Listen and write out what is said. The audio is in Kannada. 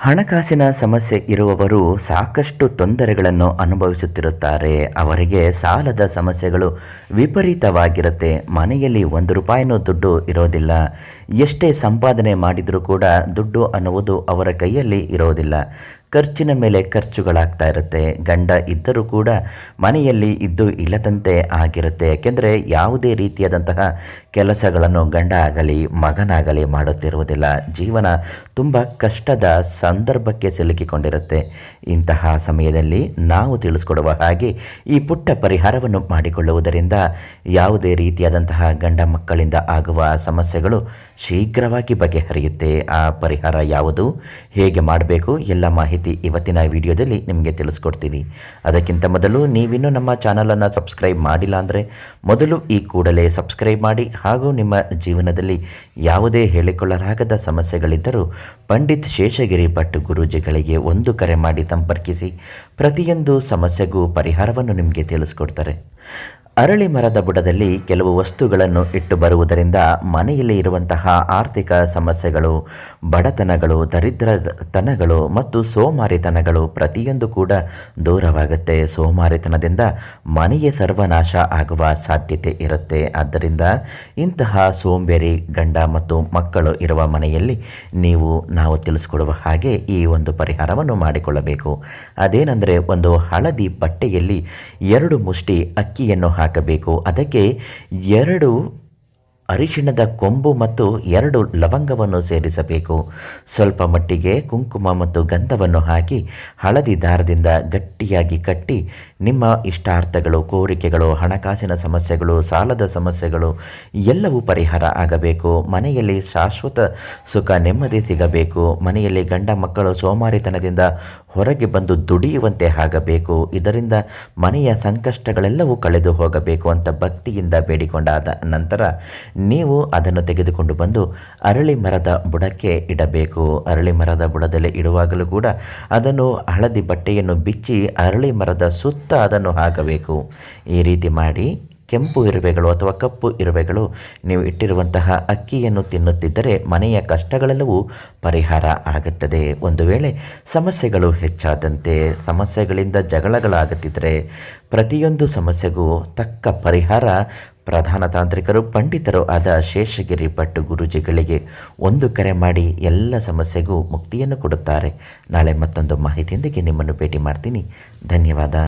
ಹಣಕಾಸಿನ ಸಮಸ್ಯೆ ಇರುವವರು ಸಾಕಷ್ಟು ತೊಂದರೆಗಳನ್ನು ಅನುಭವಿಸುತ್ತಿರುತ್ತಾರೆ. ಅವರಿಗೆ ಸಾಲದ ಸಮಸ್ಯೆಗಳು ವಿಪರೀತವಾಗಿರುತ್ತೆ. ಮನೆಯಲ್ಲಿ ಒಂದು ರೂಪಾಯಿನೂ ದುಡ್ಡು ಇರೋದಿಲ್ಲ. ಎಷ್ಟೇ ಸಂಪಾದನೆ ಮಾಡಿದರೂ ಕೂಡ ದುಡ್ಡು ಅನ್ನುವುದು ಅವರ ಕೈಯಲ್ಲಿ ಇರೋದಿಲ್ಲ. ಖರ್ಚಿನ ಮೇಲೆ ಖರ್ಚುಗಳಾಗ್ತಾ ಇರುತ್ತೆ. ಗಂಡ ಇದ್ದರೂ ಕೂಡ ಮನೆಯಲ್ಲಿ ಇದ್ದು ಇಲ್ಲದಂತೆ ಆಗಿರುತ್ತೆ. ಯಾಕೆಂದರೆ ಯಾವುದೇ ರೀತಿಯಾದಂತಹ ಕೆಲಸಗಳನ್ನು ಗಂಡ ಆಗಲಿ, ಮಗನಾಗಲಿ ಮಾಡುತ್ತಿರುವುದಿಲ್ಲ. ಜೀವನ ತುಂಬ ಕಷ್ಟದ ಸಂದರ್ಭಕ್ಕೆ ಸಿಲುಕಿಕೊಂಡಿರುತ್ತೆ. ಇಂತಹ ಸಮಯದಲ್ಲಿ ನಾವು ತಿಳಿಸ್ಕೊಡುವ ಹಾಗೆ ಈ ಪುಟ್ಟ ಪರಿಹಾರವನ್ನು ಮಾಡಿಕೊಳ್ಳುವುದರಿಂದ ಯಾವುದೇ ರೀತಿಯಾದಂತಹ ಗಂಡ ಮಕ್ಕಳಿಂದ ಆಗುವ ಸಮಸ್ಯೆಗಳು ಶೀಘ್ರವಾಗಿ ಬಗೆಹರಿಯುತ್ತೆ. ಆ ಪರಿಹಾರ ಯಾವುದು? ಹೇಗೆ ಮಾಡಬೇಕು? ಎಲ್ಲ ಮಾಹಿತಿ ಇವತ್ತಿನ ವಿಡಿಯೋದಲ್ಲಿ ನಿಮಗೆ ತಿಳಿಸ್ಕೊಡ್ತೀವಿ ಅದಕ್ಕಿಂತ ಮೊದಲು ನೀವಿನ್ನೂ ನಮ್ಮ ಚಾನಲನ್ನು ಸಬ್ಸ್ಕ್ರೈಬ್ ಮಾಡಿಲ್ಲ ಅಂದರೆ ಮೊದಲು ಈ ಕೂಡಲೇ ಸಬ್ಸ್ಕ್ರೈಬ್ ಮಾಡಿ ಹಾಗೂ ನಿಮ್ಮ ಜೀವನದಲ್ಲಿ ಯಾವುದೇ ಹೇಳಿಕೊಳ್ಳಲಾಗದ ಸಮಸ್ಯೆಗಳಿದ್ದರೂ ಪಂಡಿತ್ ಶೇಷಗಿರಿ ಭಟ್ ಗುರೂಜಿಗಳಿಗೆ ಒಂದು ಕರೆ ಮಾಡಿ ಸಂಪರ್ಕಿಸಿ ಪ್ರತಿಯೊಂದು ಸಮಸ್ಯೆಗೂ ಪರಿಹಾರವನ್ನು ನಿಮಗೆ ತಿಳಿಸ್ಕೊಡ್ತಾರೆ. ಅರಳಿ ಮರದ ಬುಡದಲ್ಲಿ ಕೆಲವು ವಸ್ತುಗಳನ್ನು ಇಟ್ಟು ಬರುವುದರಿಂದ ಮನೆಯಲ್ಲಿ ಇರುವಂತಹ ಆರ್ಥಿಕ ಸಮಸ್ಯೆಗಳು, ಬಡತನಗಳು ದರಿದ್ರತನಗಳು ಮತ್ತು ಸೋಮಾರಿತನಗಳು ಪ್ರತಿಯೊಂದು ಕೂಡ ದೂರವಾಗುತ್ತೆ. ಸೋಮಾರಿತನದಿಂದ ಮನೆಯ ಸರ್ವನಾಶ ಆಗುವ ಸಾಧ್ಯತೆ ಇರುತ್ತೆ. ಆದ್ದರಿಂದ ಇಂತಹ ಸೋಂಬೇರಿ ಗಂಡ ಮತ್ತು ಮಕ್ಕಳು ಇರುವ ಮನೆಯಲ್ಲಿ ನೀವು, ನಾವು ತಿಳಿಸ್ಕೊಡುವ ಹಾಗೆ ಈ ಒಂದು ಪರಿಹಾರವನ್ನು ಮಾಡಿಕೊಳ್ಳಬೇಕು. ಅದೇನೆಂದರೆ ಒಂದು ಹಳದಿ ಬಟ್ಟೆಯಲ್ಲಿ ಎರಡು ಮುಷ್ಟಿ ಅಕ್ಕಿಯನ್ನು ಹಾಕಬೇಕು. ಅದಕ್ಕೆ ಎರಡು ಅರಿಶಿಣದ ಕೊಂಬು ಮತ್ತು ಎರಡು ಲವಂಗವನ್ನು ಸೇರಿಸಬೇಕು. ಸ್ವಲ್ಪ ಮಟ್ಟಿಗೆ ಕುಂಕುಮ ಮತ್ತು ಗಂಧವನ್ನು ಹಾಕಿ ಹಳದಿ ದಾರದಿಂದ ಗಟ್ಟಿಯಾಗಿ ಕಟ್ಟಿ ನಿಮ್ಮ ಇಷ್ಟಾರ್ಥಗಳು, ಕೋರಿಕೆಗಳು, ಹಣಕಾಸಿನ ಸಮಸ್ಯೆಗಳು, ಸಾಲದ ಸಮಸ್ಯೆಗಳು ಎಲ್ಲವೂ ಪರಿಹಾರ ಆಗಬೇಕು. ಮನೆಯಲ್ಲಿ ಶಾಶ್ವತ ಸುಖ ನೆಮ್ಮದಿ ಸಿಗಬೇಕು. ಮನೆಯಲ್ಲಿ ಗಂಡ ಮಕ್ಕಳು ಸೋಮಾರಿತನದಿಂದ ಹೊರಗೆ ಬಂದು ದುಡಿಯುವಂತೆ ಆಗಬೇಕು. ಇದರಿಂದ ಮನೆಯ ಸಂಕಷ್ಟಗಳೆಲ್ಲವೂ ಕಳೆದು ಹೋಗಬೇಕು ಅಂತ ಭಕ್ತಿಯಿಂದ ಬೇಡಿಕೊಂಡಾದ ನಂತರ ನೀವು ಅದನ್ನು ತೆಗೆದುಕೊಂಡು ಬಂದು ಅರಳಿ ಮರದ ಬುಡಕ್ಕೆ ಇಡಬೇಕು. ಅರಳಿ ಮರದ ಬುಡದಲ್ಲಿ ಇಡುವಾಗಲೂ ಕೂಡ ಅದನ್ನು ಹಳದಿ ಬಟ್ಟೆಯನ್ನು ಬಿಚ್ಚಿ ಅರಳಿ ಮರದ ಸುತ್ತ ಅದನ್ನು ಹಾಕಬೇಕು. ಈ ರೀತಿ ಮಾಡಿ ಕೆಂಪು ಇರುವೆಗಳು ಅಥವಾ ಕಪ್ಪು ಇರುವೆಗಳು ನೀವು ಇಟ್ಟಿರುವಂತಹ ಅಕ್ಕಿಯನ್ನು ತಿನ್ನುತ್ತಿದ್ದರೆ ಮನೆಯ ಕಷ್ಟಗಳೆಲ್ಲವೂ ಪರಿಹಾರ ಆಗುತ್ತದೆ. ಒಂದು ವೇಳೆ ಸಮಸ್ಯೆಗಳು ಹೆಚ್ಚಾದಂತೆ ಸಮಸ್ಯೆಗಳಿಂದ ಜಗಳಗಳಾಗುತ್ತಿದ್ದರೆ ಪ್ರತಿಯೊಂದು ಸಮಸ್ಯೆಗೂ ತಕ್ಕ ಪರಿಹಾರ ಪ್ರಧಾನ ತಾಂತ್ರಿಕರು, ಪಂಡಿತರು ಆದ ಶೇಷಗಿರಿ ಪಟ್ಟು ಗುರುಜಿಗಳಿಗೆ ಒಂದು ಕರೆ ಮಾಡಿ ಎಲ್ಲ ಸಮಸ್ಯೆಗೂ ಮುಕ್ತಿಯನ್ನು ಕೊಡುತ್ತಾರೆ. ನಾಳೆ ಮತ್ತೊಂದು ಮಾಹಿತಿಯೊಂದಿಗೆ ನಿಮ್ಮನ್ನು ಭೇಟಿ ಮಾಡ್ತೀನಿ. ಧನ್ಯವಾದ.